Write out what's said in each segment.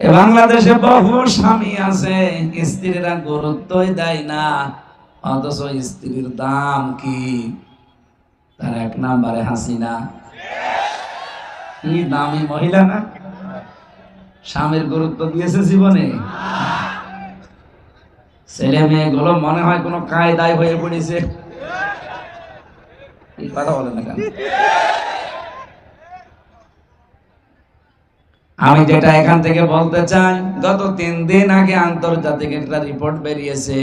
বাংলাদেশে বহু স্বামী আছে, স্ত্রীরা গুরুত্বই দেয় না। অথচ স্ত্রীর দাম কি? তার এক নাম্বারে হাসিনা। কি দামি মহিলা না? স্বামীর গুরুত্ব দিয়েছে জীবনে। ছেলে মেয়েগুলো মনে হয় কোনো কায়দায় হয়ে পড়েছে। কথা বলেন না কেন? আমি যেটা এখান থেকে বলতে চাই গত তিন দিন আগে আন্তর্জাতিক একটা রিপোর্ট বেরিয়েছে।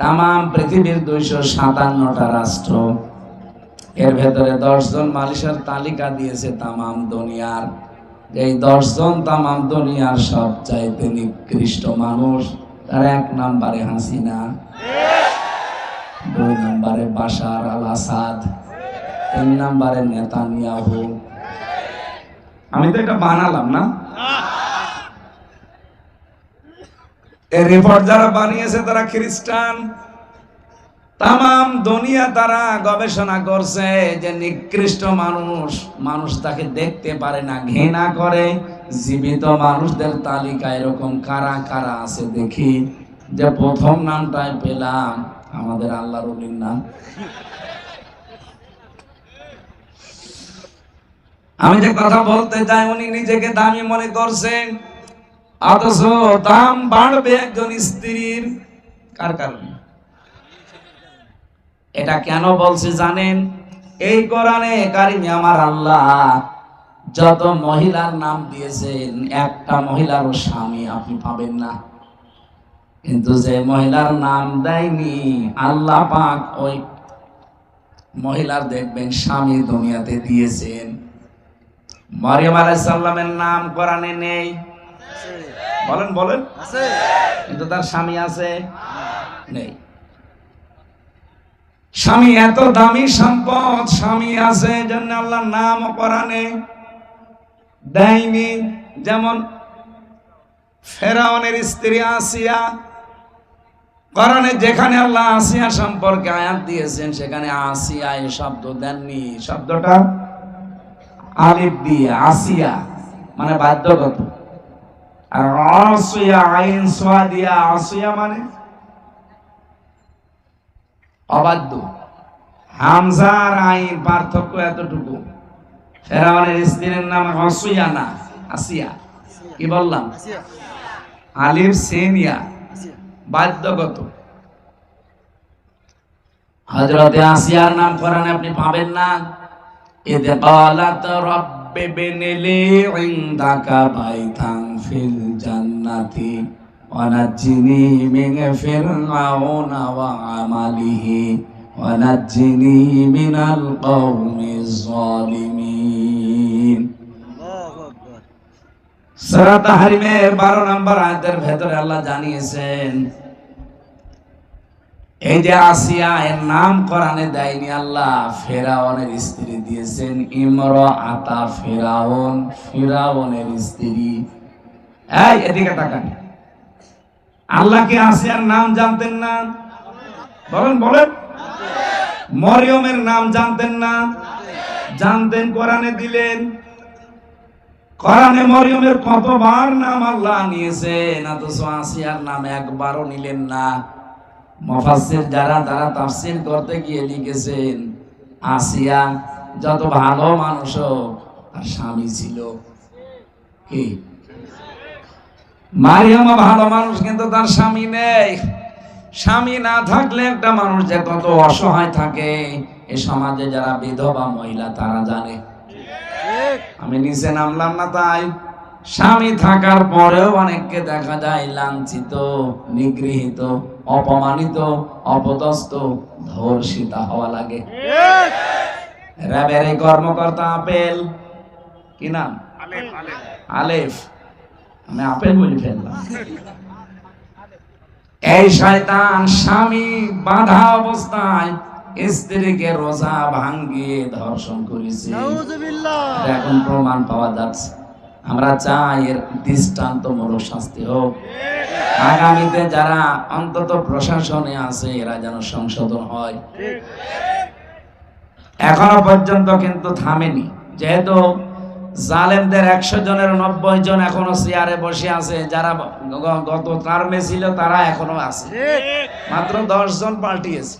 তাম পৃথিবীর দুইশো সাতান্নটা রাষ্ট্র এর ভেতরে দশজন মালিশের তালিকা দিয়েছে তামাম দুনিয়ার। এই দশজন তামাম দুনিয়ার সব চাইতে নিকৃষ্ট মানুষ তার এক নাম্বারে হাসিনা দুই নাম্বারে বাশার আল আসাদ তিন নাম্বারে নেতানিয়াহু। আমি তো এটা বানালাম না। রিপোর্ট যারা বানিয়েছে তারা খ্রিস্টান। তাম দুনিয়া তারা গবেষণা করছে যে নিকৃষ্ট মানুষ মানুষ তাকে দেখতে পারে না, ঘৃণা করে। জীবিত মানুষদের তালিকা এরকম কারা কারা আছে দেখি। যে প্রথম নামটাই পেলাম, আমাদের আল্লাহর নাম। আমি যে কথা বলতে চাই, উনি নিজেকে দামি মনে করছেন। অথচ দাম বাড়বে একজন স্ত্রীর। কার কারণে? এটা কেন বলছে জানেন? এই কোরআনে কারিমে আমার আল্লাহ যত মহিলার নাম দিয়েছেন, একটা মহিলারও স্বামী আপনি পাবেন না। কিন্তু যে মহিলার নাম দেয়নি, আল্লাহ পাক ওই মহিলার দেখবেন স্বামী দুনিয়াতে দিয়েছেন। মারিয়াম আলাইসাল্লামের নাম কোরআনে নেই। বলেন বলেন। কিন্তু তার স্বামী আছে? নেই। স্বামী এত দামি সম্পদ স্বামী আছে জন্য আল্লাহ নাম কোরআনে দেয়নি। যেমন ফেরাউনের স্ত্রী আসিয়া কোরআনে যেখানে আল্লাহ আসিয়া সম্পর্কে আয়াত দিয়েছেন সেখানে আসিয়া এই শব্দ দেননি। শব্দটা আলিফ দিয়ে, আসিয়া মানে বাধ্যগত। আর আইন সোয়া দিয়া মানে? অবাধ্য। হামজার আইন পার্থক্য এতটুকু। স্ত্রীর নাম না, আসিয়া। কি বললাম? আলিফ সেনিয়া বাধ্যগত। হজরতে আসিয়ার নাম আপনি পাবেন না। এতে قالت رب ابن لي عندك بيتا في الجنة ونجني من فرعون وعمله ونجني من القوم الظالمين সূরা তাহরিমের 12 নম্বর আয়াতের ভেতরে আল্লাহ জানিয়েছেন এই যে আসিয়া এর নাম দেয়নি আল্লাহ, ফেরাউনের স্ত্রী দিয়েছেন ইমর আতা স্ত্রী। এই, এদিকে তাকান। আল্লাহ কি আসিয়ার নাম জানতেন না? বলেন বলেন। মরিয়মের নাম জানতেন না? জানতেন, কোরআনে দিলেন। কোরআনে মরিয়মের কতবার নাম আল্লাহ নিয়েছেন? আসিয়ার নাম একবারও নিলেন না। মফাসির যারা তারা তাফসির করতে গিয়ে লিখেছেন, আসিয়া যত ভালো মানুষ তার স্বামী ছিল। কি? মারিয়ামা ভালো মানুষ, কিন্তু তার স্বামী নেই। স্বামী না থাকলে একটা মানুষ যে কত অসহায় থাকে, এ সমাজে যারা বিধবা মহিলা, তারা জানে। আমি নিচে নামলাম না তাই। স্বামী থাকার পরেও অনেককে দেখা যায় লাঞ্ছিত, নিগৃহীত। অপমানিত অপদস্থ ধর্ষিতা হওয়া লাগে। র্যাবের এই কর্মকর্তা আপেল। কি নাম? আলেফ আমি আপেল বলে ফেললাম। এই শয়তান স্বামী বাধা অবস্থায় স্ত্রীকে রোজা ভাঙ্গিয়ে ধর্ষণ করেছে। এখন প্রমাণ পাওয়া যাচ্ছে। আমরা চাই এর দৃষ্টান্তমূলক শাস্তি হোক। আগামীতে যারা অন্তত প্রশাসনে আছে, এরা যেন সংশোধন হয়। এখনও পর্যন্ত কিন্তু থামেনি। যেহেতু জালেমদের একশো জনের নব্বই জন এখনও চেয়ারে বসে আছে, যারা গত টার্মে ছিল, তারা এখনও আছে। মাত্র দশ জন পাল্টিয়েছে।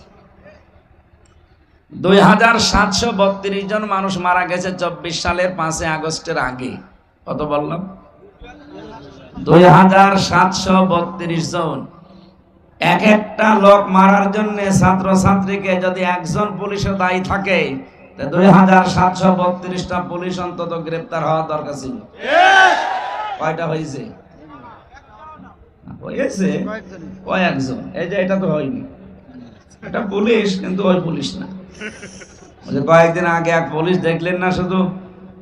দুই হাজার সাতশো বত্রিশ জন মানুষ মারা গেছে চব্বিশ সালের পাঁচই আগস্টের আগে। কত বললাম? দুই হাজার সাতশো বত্রিশ জন। এক একটা লোক মারার জন্য ছাত্র ছাত্রীকে যদি একজন পুলিশও দায়ী থাকে দুই হাজার সাতশো বত্রিশটা পুলিশ অন্তত গ্রেপ্তার হওয়ার দরকার ছিল। কয়টা হয়েছে? হয়েছে কয়েকজন। এই যে এটা তো হয়নি। এটা পুলিশ, কিন্তু ওই পুলিশ না। কয়েকদিন আগে এক পুলিশ দেখলেন না শুধু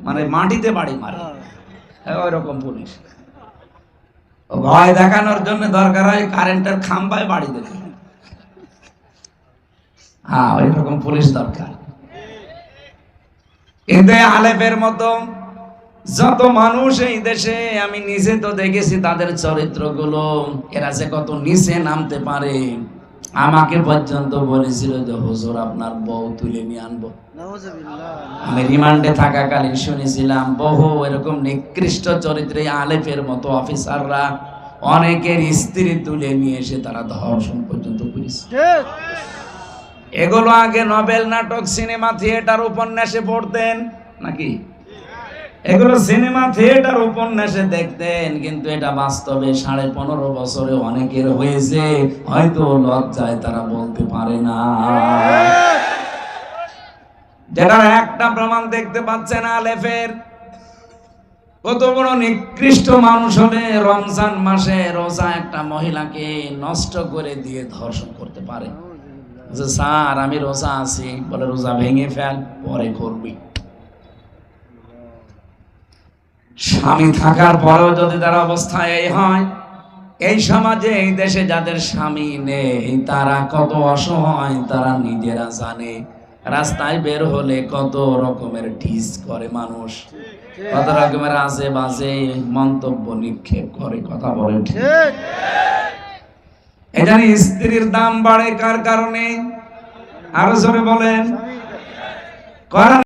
মানে মাটিতে বাড়ি মারে। ওই পুলিশ। ভয় দেখানোর জন্য দরকার হয় কারেন্টের খাম্বায় বাড়ি হ্যাঁ পুলিশ দরকার। আলেফের মতো যত মানুষ এই দেশে, আমি নিজে তো দেখেছি তাদের চরিত্রগুলো। এরা যে কত নিচে নামতে পারে। আমাকে পর্যন্ত বলেছিল যে, হুজুর, আপনার বউ তুলে নিয়ে আনব। আমি রিমান্ডে থাকাকালীন শুনেছিলাম, বহু এরকম নিকৃষ্ট চরিত্রে আলেফের মতো অফিসাররা অনেকের স্ত্রী তুলে নিয়ে এসে তারা ধর্ষণ পর্যন্ত করেছে। এগুলো আগে নোবেল নাটক, সিনেমা, থিয়েটার, উপন্যাসে পড়তেন, নাকি? এগুলো সিনেমা থিয়েটার উপন্যাসে দেখতেন, কিন্তু এটা বাস্তবে সাড়ে পনেরো বছরে অনেকের হয়েছে। হয়তো লজ্জায় তারা বলতে পারে না। যেটার একটা প্রমাণ দেখতে পাচ্ছেন আলেফের। কত বড় নিকৃষ্ট মানুষ হলে রমজান মাসে রোজা একটা মহিলাকে নষ্ট করে দিয়ে ধর্ষণ করতে পারে। স্যার, আমি রোজা আছি। বলে, রোজা ভেঙে ফেল, পরে করবি। স্বামী থাকার পরেও যদি তার অবস্থা এই হয়, এই সমাজে, এই দেশে যাদের স্বামী নেই, তারা কত অসহায়, তারা নিজেরা জানে। রাস্তায় বের হলে কত রকমের ঠিস করে মানুষ। কত রকমের আজে বাজে মন্তব্য নিক্ষেপ করে, কথা বলে এখানে স্ত্রীর দাম বাড়ে কার কারণে? আরও জোরে বলেন।